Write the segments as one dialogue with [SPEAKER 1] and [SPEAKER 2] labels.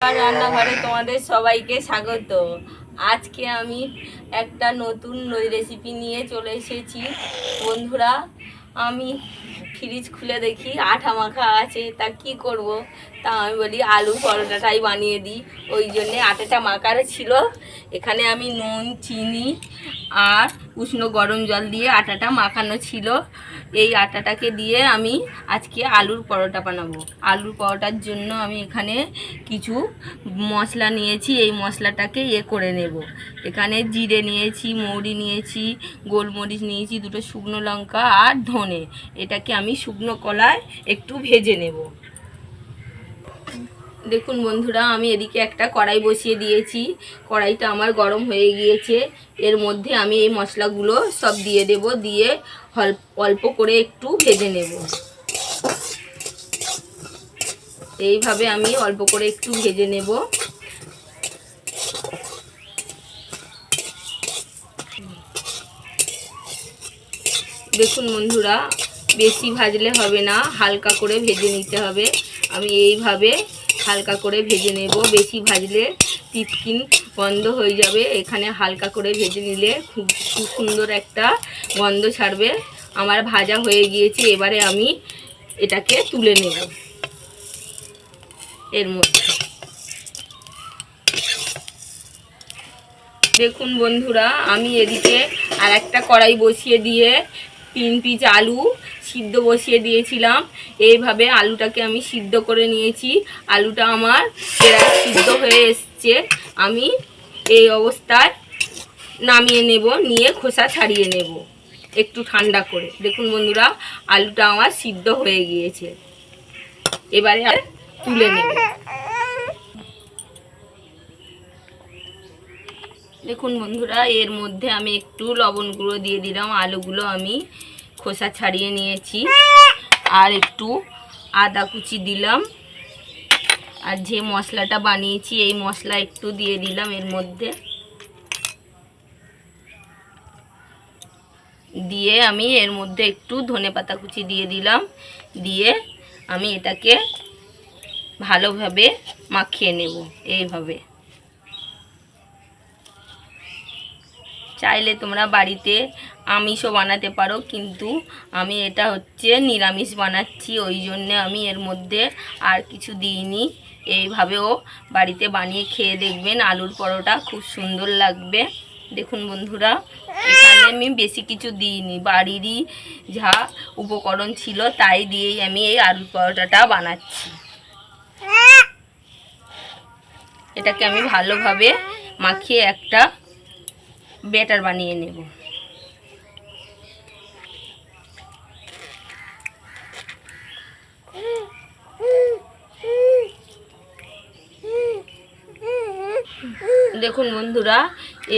[SPEAKER 1] আমার রান্নাঘরে তোমাদের সবাইকে স্বাগত। আজকে আমি একটা নতুন রেসিপি নিয়ে চলে এসেছি। বন্ধুরা, আমি ফ্রিজ খুলে দেখি, আঠা মাখা আছে, তা কি করব? তা আমি বলি, আলু পরোটাটাই বানিয়ে দিই। ওই জন্যে আটাটা মাখার ছিল। এখানে আমি নুন, চিনি আর উষ্ণ গরম জল দিয়ে আটাটা মাখানো ছিল। এই আটাটাকে দিয়ে আমি আজকে আলুর পরোটা বানাবো। আলুর পরোটার জন্য আমি এখানে কিছু মশলা নিয়েছি। এই মশলাটাকে ইয়ে করে নেব। এখানে জিরে নিয়েছি, মৌরি নিয়েছি, গোলমরিচ নিয়েছি, দুটো শুকনো লঙ্কা আর ধনে। এটাকে আমি শুকনো কলায় একটু ভেজে নেব। দেখুন বন্ধুরা, আমি এদিকে একটা কড়াই বসিয়ে দিয়েছি। কড়াইটা আমার গরম হয়ে গিয়েছে। এর মধ্যে আমি এই মশলাগুলো সব দিয়ে দেব, দিয়ে অল্প করে একটু ভেজে নেব। এইভাবে আমি অল্প করে একটু ভেজে নেব। দেখুন বন্ধুরা, বেশি ভাজলে হবে না, হালকা করে ভেজে নিতে হবে। আমি এইভাবে হালকা করে ভেজে নেব। বেশি ভাজলে টিটকিন বন্ধ হয়ে যাবে। এখানে হালকা করে ভেজে নিলে খুব সুন্দর একটা গন্ধ ছাড়বে। আমার ভাজা হয়ে গিয়েছে, এবারে আমি এটাকে তুলে নেব। এর মধ্যে। দেখুন বন্ধুরা, আমি এদিকে আর একটা কড়াই বসিয়ে দিয়ে তিন পিস আলু সিদ্ধ বসিয়ে দিয়েছিলাম। এইভাবে আলুটাকে আমি সিদ্ধ করে নিয়েছি। আলুটা আমার প্রায় সিদ্ধ হয়ে এসছে। আমি এই অবস্থায় নামিয়ে নেব, নিয়ে খোসা ছাড়িয়ে নেব একটু ঠান্ডা করে। দেখুন বন্ধুরা, আলুটা আমার সিদ্ধ হয়ে গিয়েছে। এবারে আর তুলে নেব। দেখুন বন্ধুরা, এর মধ্যে আমি একটু লবণ গুঁড়ো দিয়ে দিলাম। আলুগুলো আমি খোসা ছাড়িয়ে নিয়েছি। আর একটু আদা কুচি দিলাম। আর যে মশলাটা বানিয়েছি, এই মশলা একটু দিয়ে দিলাম এর মধ্যে। দিয়ে আমি এর মধ্যে একটু ধনে পাতা কুচি দিয়ে দিলাম। দিয়ে আমি এটাকে ভালোভাবে মাখিয়ে নেব, এইভাবে। চাইলে তোমরা বাড়িতে আমিষও বানাতে পারো, কিন্তু আমি এটা হচ্ছে নিরামিষ বানাচ্ছি, ওই জন্যে আমি এর মধ্যে আর কিছু দিইনি। এইভাবেও বাড়িতে বানিয়ে খেয়ে দেখবেন আলুর পরোটা খুব সুন্দর লাগবে। দেখুন বন্ধুরা, এখানে আমি বেশি কিছু দিইনি, বাড়িরই যা উপকরণ ছিল তাই দিয়েই আমি এই আলুর পরোটাটা বানাচ্ছি। এটাকে আমি ভালোভাবে মাখিয়ে একটা ব্যাটার বানিয়ে নেব। দেখুন বন্ধুরা,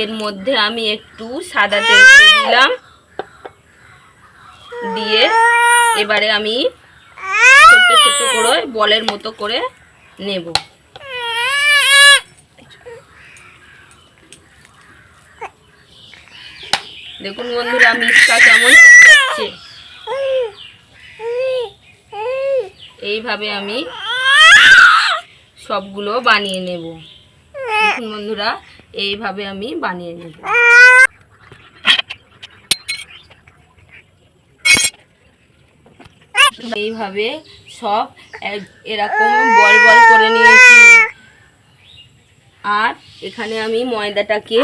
[SPEAKER 1] এর মধ্যে আমি একটু সাদা তেল দিলাম। দিয়ে এবারে আমি ছোট্ট ছোট্ট করে বলের মতো করে নেব। দেখুন বন্ধুরা মিসকা কেমন চেঁচাচ্ছে। এইভাবে আমি সবগুলো বানিয়ে নেব। দেখুন বন্ধুরা, এইভাবে আমি বানিয়ে নেব। এইভাবে সব এরকম বল বল করে নিয়েছি। আর এখানে আমি ময়দাটাকে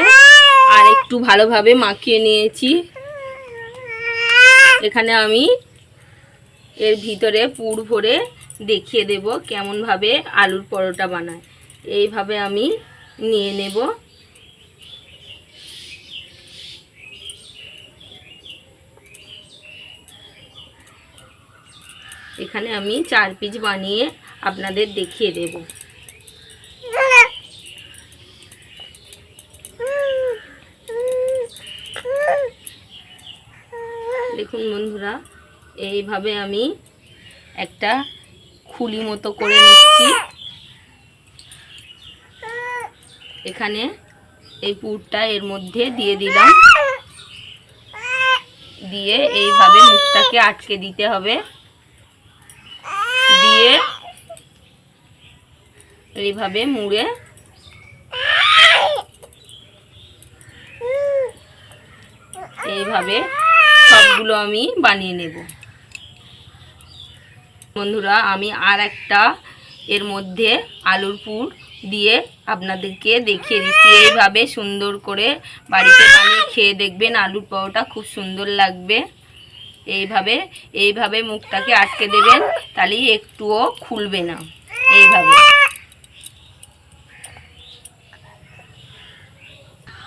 [SPEAKER 1] আর একটু ভালোভাবে মাখিয়ে নিয়েছি। এখানে আমি এর ভিতরে পুর ভরে দেখিয়ে দেব কেমনভাবে আলুর পরোটা বানায়। এইভাবে আমি নিয়ে নেব। এখানে আমি চার পিস বানিয়ে আপনাদের দেখিয়ে দেব। দেখুন বন্ধুরা, এইভাবে আমি একটা খুলি মতো করে নিচ্ছি। এখানে এই পুরটা এর মধ্যে দিয়ে দিলাম। দিয়ে এইভাবে মুখটাকে আটকে দিতে হবে। দিয়ে এইভাবে মুড়ে এইভাবে সবগুলো আমি বানিয়ে নেব। বন্ধুরা, আমি আর একটা এর মধ্যে আলুর পুর দিয়ে আপনাদেরকে দেখিয়ে দিচ্ছি। এইভাবে সুন্দর করে বাড়িতে বানিয়ে খেয়ে দেখবেন আলুর পাওয়াটা খুব সুন্দর লাগবে। এইভাবে এইভাবে মুখটাকে আটকে দেবেন তাহলে একটুও খুলবে না। এইভাবে।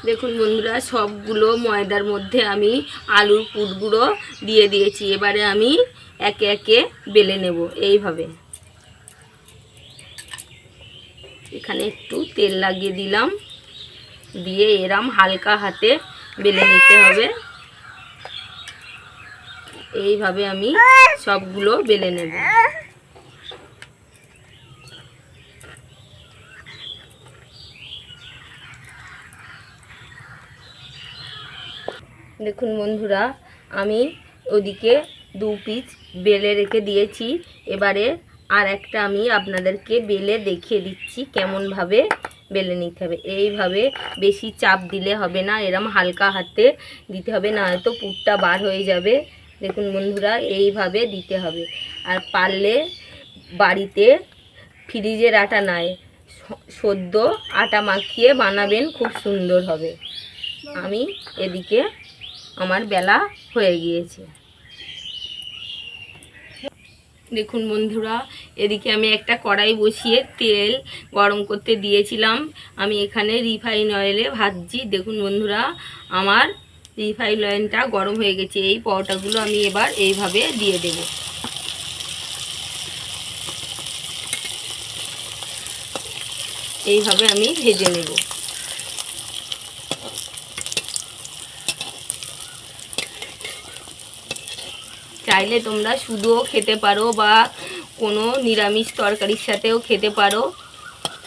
[SPEAKER 1] দেখুন বন্ধুরা, সবগুলো ময়দার মধ্যে আমি আলুর পুরগুলো দিয়ে দিয়েছি। এবারে আমি একে একে বেলে নেব এইভাবে। এখানে একটু তেল লাগিয়ে দিলাম। দিয়ে এরাম হালকা হাতে বেলে নিতে হবে। এইভাবে আমি সবগুলো বেলে নেব। দেখুন বন্ধুরা, আমি ওদিকে দু পিস বেলে রেখে দিয়েছি। এবারে আর একটা আমি আপনাদেরকে বেলে দেখিয়ে দিচ্ছি কেমনভাবে বেলে নিতে হবে। এইভাবে বেশি চাপ দিলে হবে না, এরম হালকা হাতে দিতে হবে না হয়তো পুরটা বার হয়ে যাবে। দেখুন বন্ধুরা, এইভাবে দিতে হবে। আর পারলে বাড়িতে ফ্রিজের আটা নয় স- সদ্য আটা মাখিয়ে বানাবেন, খুব সুন্দর হবে। আমি এদিকে আমার বেলা হয়ে গিয়েছে। দেখুন বন্ধুরা, এদিকে আমি একটা কড়াই বসিয়ে তেল গরম করতে দিয়েছিলাম। আমি এখানে রিফাইন অয়েলে ভাজছি। দেখুন বন্ধুরা, আমার রিফাইন অয়েলটা গরম হয়ে গেছে। এই পরোটাগুলো আমি এবার এইভাবে দিয়ে দেব। এইভাবে আমি ভেজে নেব। চাইলে তোমরা শুধুও খেতে পারো বা কোনো নিরামিষ তরকারির সাথেও খেতে পারো।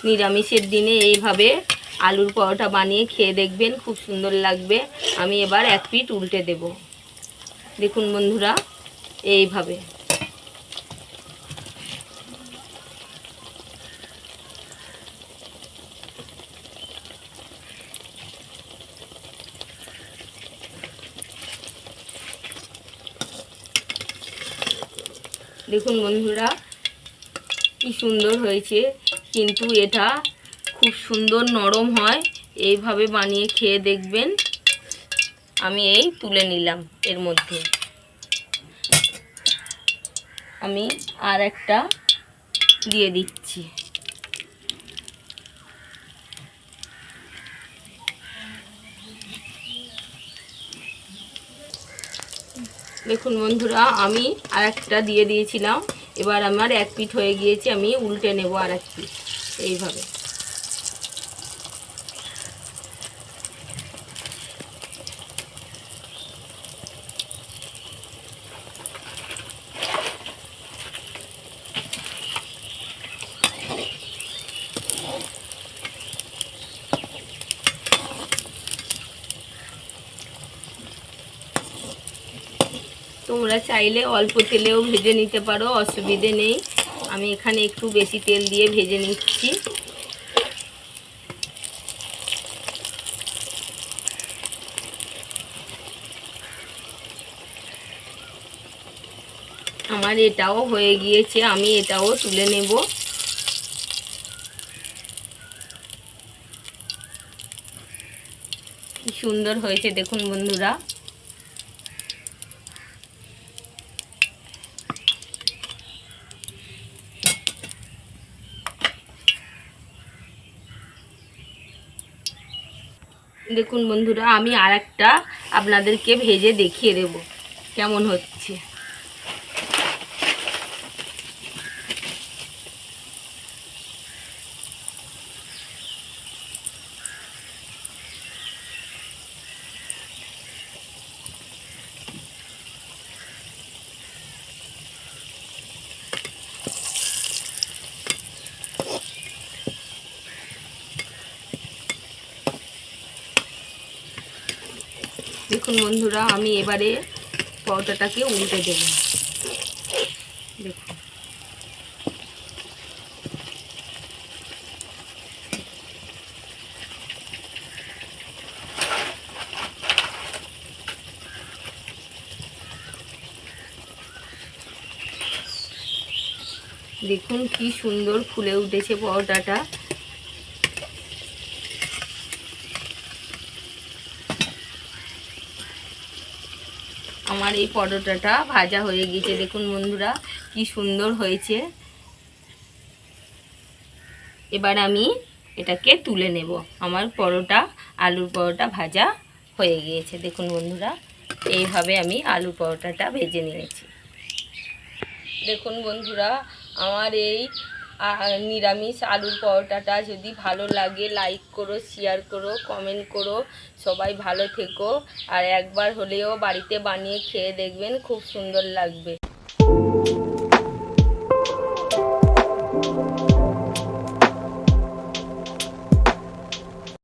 [SPEAKER 1] নিরামিষের দিনে এইভাবে আলুর পরোটা বানিয়ে খেয়ে দেখবেন, খুব সুন্দর লাগবে। আমি এবার এক পিট উল্টে দেব। দেখুন বন্ধুরা, এইভাবে। দেখুন বন্ধুরা, কি সুন্দর হয়েছে। কিন্তু এটা খুব সুন্দর নরম হয়, এইভাবে বানিয়ে খেয়ে দেখবেন। আমি এই তুলে নিলাম এর মধ্যে। আমি আর একটা দিয়ে দিচ্ছি। দেখুন বন্ধুরা, আমি আর একটা দিয়ে দিয়েছিলাম। এবার আমার এক পিঠ হয়ে গিয়েছে, আমি উল্টে নেব আর এক পিঠ। এইভাবে। তোমরা চাইলে অল্প তেলেও ভেজে নিতে পারো, অসুবিধে নেই। আমি এখানে একটু বেশি তেল দিয়ে ভেজে নিচ্ছি। আমার এটাও হয়ে গিয়েছে, আমি এটাও তুলে নেব। সুন্দর হয়েছে দেখুন বন্ধুরা। দেখুন বন্ধুরা আমি আর একটা আপনাদেরকে ভেজে দেখিয়ে দেব। কেমন হচ্ছে? দেখুন বন্ধুরা আমি এবারে পরোটাটাকে উল্টে দেব। দেখুন। দেখুন কি সুন্দর ফুলে উঠেছে পরোটাটা। আমার এই পরোটাটা ভাজা হয়ে গেছে দেখুন বন্ধুরা, কি সুন্দর হয়েছে। এবার আমি এটাকে তুলে নেব। আমার পরোটা, আলুর পরোটা ভাজা হয়ে গিয়েছে। দেখুন বন্ধুরা, এইভাবে আমি আলু পরোটাটা ভেজে নিয়েছি। দেখুন বন্ধুরা, আমার এই আ, নিরামিষ আলুর পরোটাটা যদি ভালো লাগে লাইক করো শেয়ার করো কমেন্ট করো। সবাই ভালো থেকো। আর একবার হলেও বাড়িতে বানিয়ে খেয়ে দেখবেন খুব সুন্দর লাগবে।